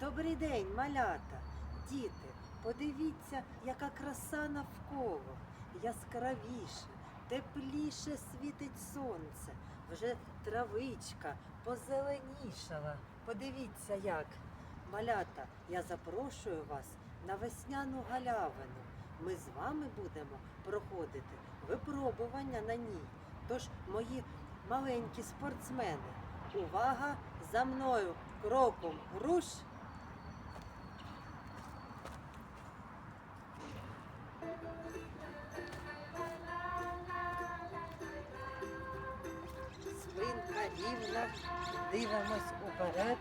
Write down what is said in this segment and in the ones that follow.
Добрий день, малята, діти. Подивіться, яка краса навколо. Яскравіше, тепліше світить сонце. Вже травичка позеленішала. Подивіться як. Малята, я запрошую вас на весняну галявину. Ми з вами будемо проходити випробування на ній. Тож, мої маленькі спортсмени, увага за мною кроком руш. Дивимось уперед.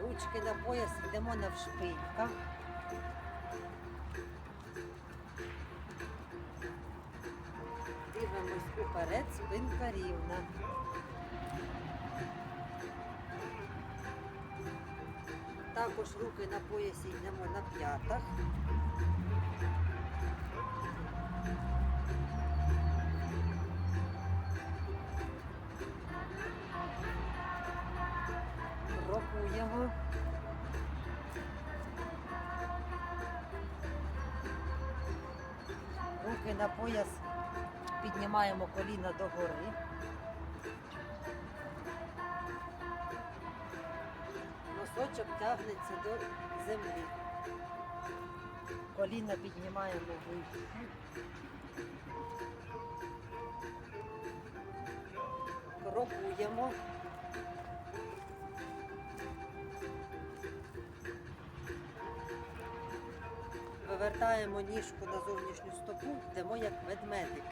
Ручки на пояс йдемо навшпиньках. Дивимось уперед, спинка рівна. Також руки на поясі йдемо на п'ятах. Рахуємо. Руки на пояс піднімаємо коліна догори. Носочок тягнеться до землі. Коліна піднімаємо вище. Крокуємо. Вивертаємо ніжку на зовнішню стопу, йдемо як ведмедик.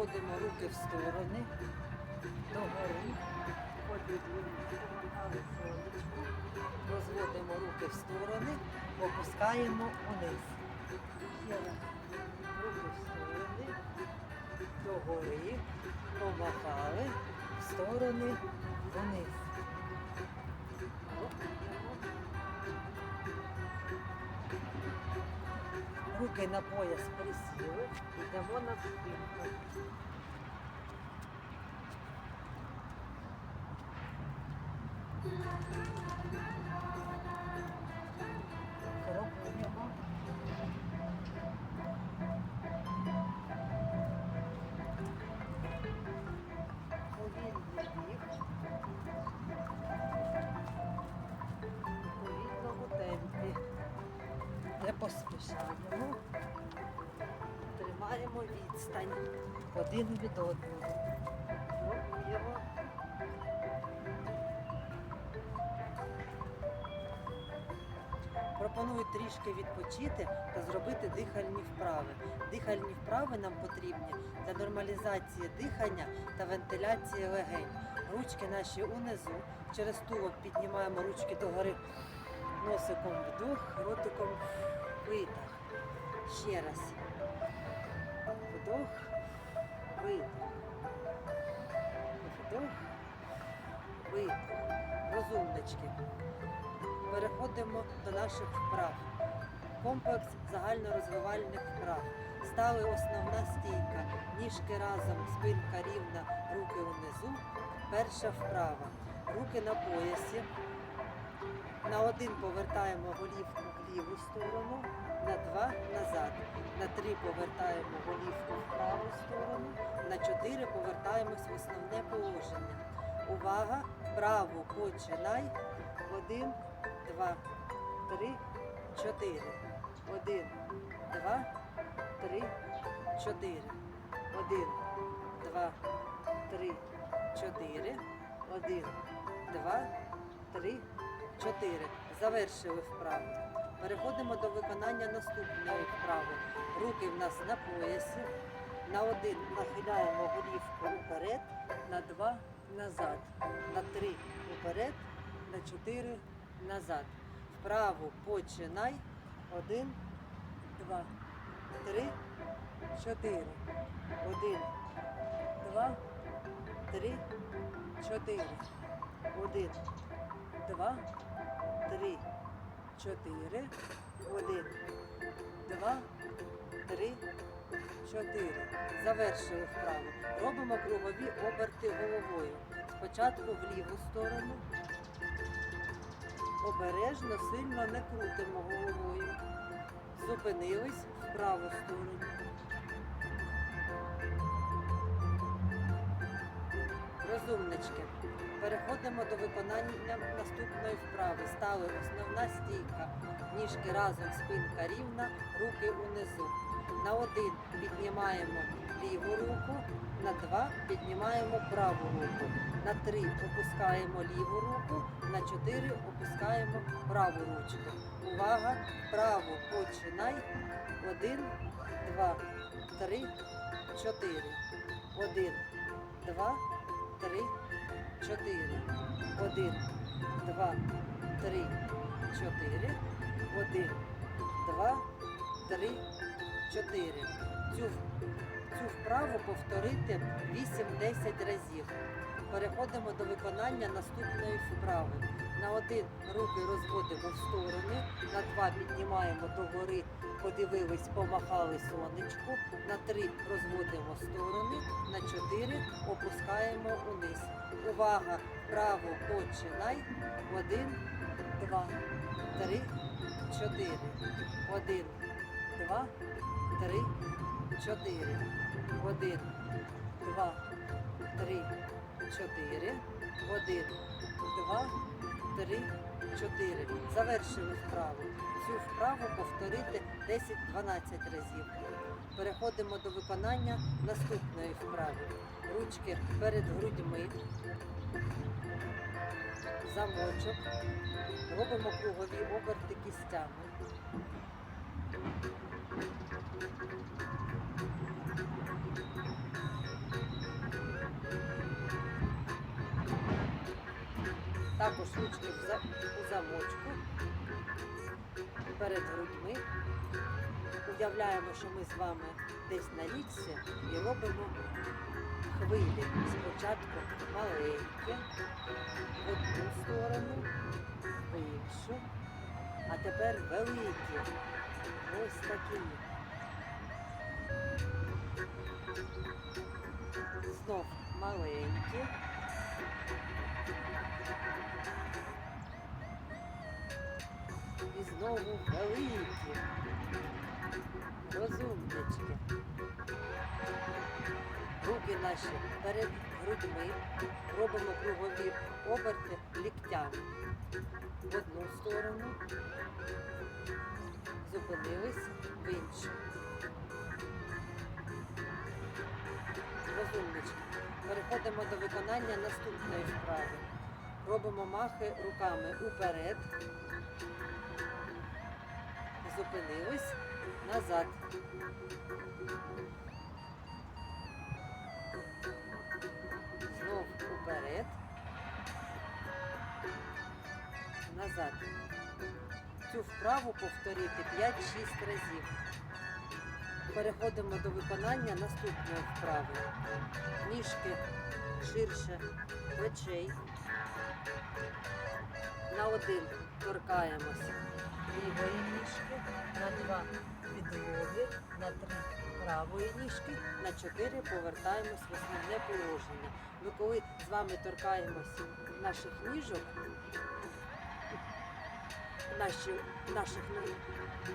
Розводимо руки в сторони, сонечко. Розводимо руки в сторони, опускаємо униз. Ще. Руки в сторони, догори, помахали, в сторони, вниз. Руки на пояс присіли, йдемо на спинку. Поспішаємо. Тримаємо відстань один від одного. Крокуємо. Пропоную трішки відпочити та зробити дихальні вправи. Дихальні вправи нам потрібні для нормалізації дихання та вентиляції легень. Ручки наші унизу. Через тулуб піднімаємо ручки догори. Носиком вдох, ротиком видох. Ще раз. Вдох, видох. Вдох, видох. Розумнички. Переходимо до наших вправ. Комплекс загальнорозвивальних вправ. Стали основна стійка. Ніжки разом, спинка рівна, руки унизу. Перша вправа. Руки на поясі. На один повертаємо голівку ліву сторону, на два назад. На три повертаємо голівку в праву сторону, на чотири повертаємось в основне положення. Увага! Вправо починай. Один, два, три, чотири. Один, два, три, чотири. Один, два, три, чотири. Один, два, три, чотири. Завершили вправу. Переходимо до виконання наступної вправи. Руки в нас на поясі. На один нахиляємо голівку вперед, на два назад, на три вперед, на чотири назад. Вправо починай. Один, два, три, чотири. Один, два, три, чотири. Один, два, три, чотири. Один, два, три, чотири. Завершили вправу. Робимо кругові оберти головою. Спочатку в ліву сторону. Обережно, сильно не крутимо головою. Зупинились в праву сторону. Розумнички. Переходимо до виконання наступної вправи. Стали основна стійка. Ніжки разом, спинка рівна, руки унизу. На один піднімаємо ліву руку, на два піднімаємо праву руку. На три опускаємо ліву руку, на чотири опускаємо праву ручку. Увага! Вправо починай. Один, два, три, чотири. Один, два, три, чотири. Один, два, три, чотири. Один, два, три, чотири. Цю, цю вправу повторити 8-10 разів. Переходимо до виконання наступної вправи. На один руки розводимо в сторони, на два піднімаємо догори, подивились, помахали сонечку, на три розводимо сторони, на чотири опускаємо униз. Увага! Вправо починай. Один, два, три, чотири. Один, два, три, чотири. Один, два, три, чотири. Один, два, три, чотири. Завершили вправу. Цю вправу повторити 10-12 разів. Переходимо до виконання наступної вправи. Ручки перед грудьми. Замочок. Робимо кругові оберти кістями. Також ручки у замочку перед грудьми. Уявляємо, що ми з вами десь на річці і робимо хвилі. Спочатку маленькі, в одну сторону, в іншу, а тепер великі. Ось такі. Знов маленькі. Знову великі. Розумнички. Руки наші перед грудьми. Робимо кругові оберти ліктями. В одну сторону. Зупинились в іншу. Розумнички. Переходимо до виконання наступної вправи. Робимо махи руками уперед. Зупинились назад. Знов уперед. Назад. Цю вправу повторити 5-6 разів. Переходимо до виконання наступної вправи. Ніжки ширше плечей. На один торкаємося лівої ніжки, на два підлоги, на три правої ніжки, на чотири повертаємось в основне положення. Ми коли з вами торкаємося наших ніжок, наші, наших, ну,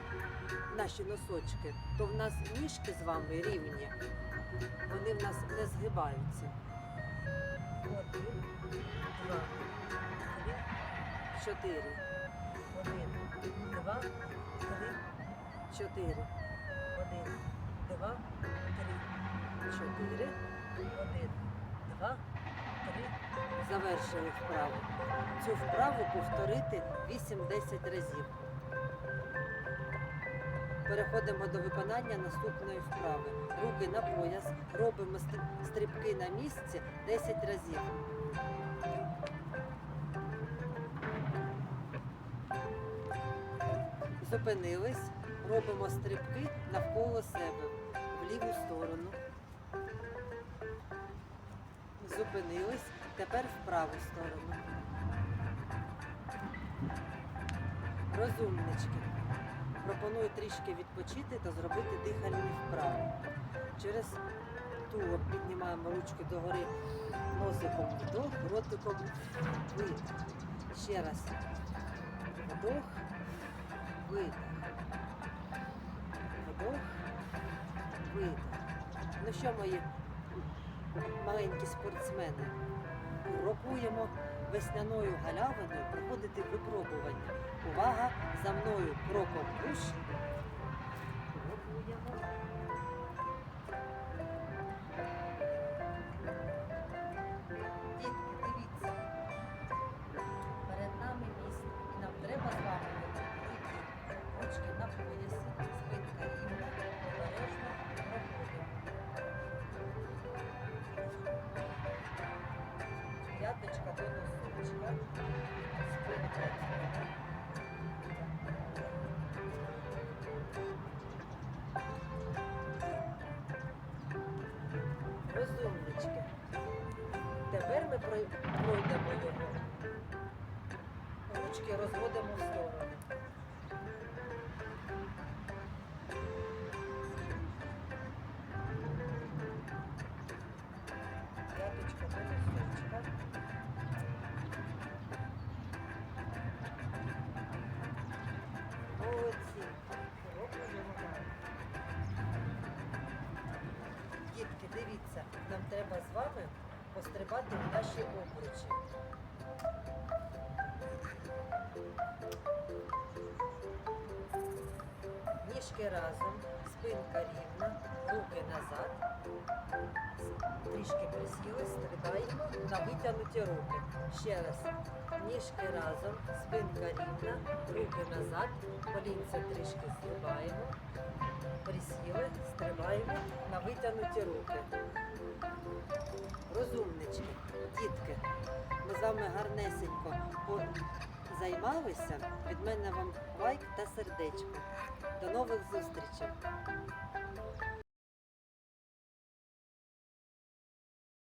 наші носочки, то в нас ніжки з вами рівні, вони в нас не згибаються. Один, два, три, чотири. Чотири. Один, два, три, чотири. Один, два, три. Завершили вправу. Цю вправу повторити 8-10 разів. Переходимо до виконання наступної вправи. Руки на пояс. Робимо стр- стрибки на місці 10 разів. Зупинились, робимо стрибки навколо себе в ліву сторону. Зупинились. Тепер в праву сторону. Розумнички. Пропоную трішки відпочити та зробити дихальні вправи. Через тулуб піднімаємо ручки догори носиком вдох, ротиком видих. Ще раз. Вдох, видих. Вдох, видих. Ну що, мої маленькі спортсмени, рокуємо весняною галявиною проходити випробування. Увага! За мною кроком руш. Розумнички. Тепер ми пройдемо його. Ручки розводимо в сторони. Дивіться, нам треба з вами пострибати в наші обручі. Ніжки разом, спинка рівна, руки назад. Трішки присіли, стрибаємо на витягнуті руки. Ще раз. Ніжки разом, спинка рівна, руки назад, колінця трішки стрибаємо. Присіли, стрибаємо на витягнуті руки. Розумнички, дітки, ми з вами гарнесенько займалися. Від мене вам лайк та сердечко. До нових зустрічей!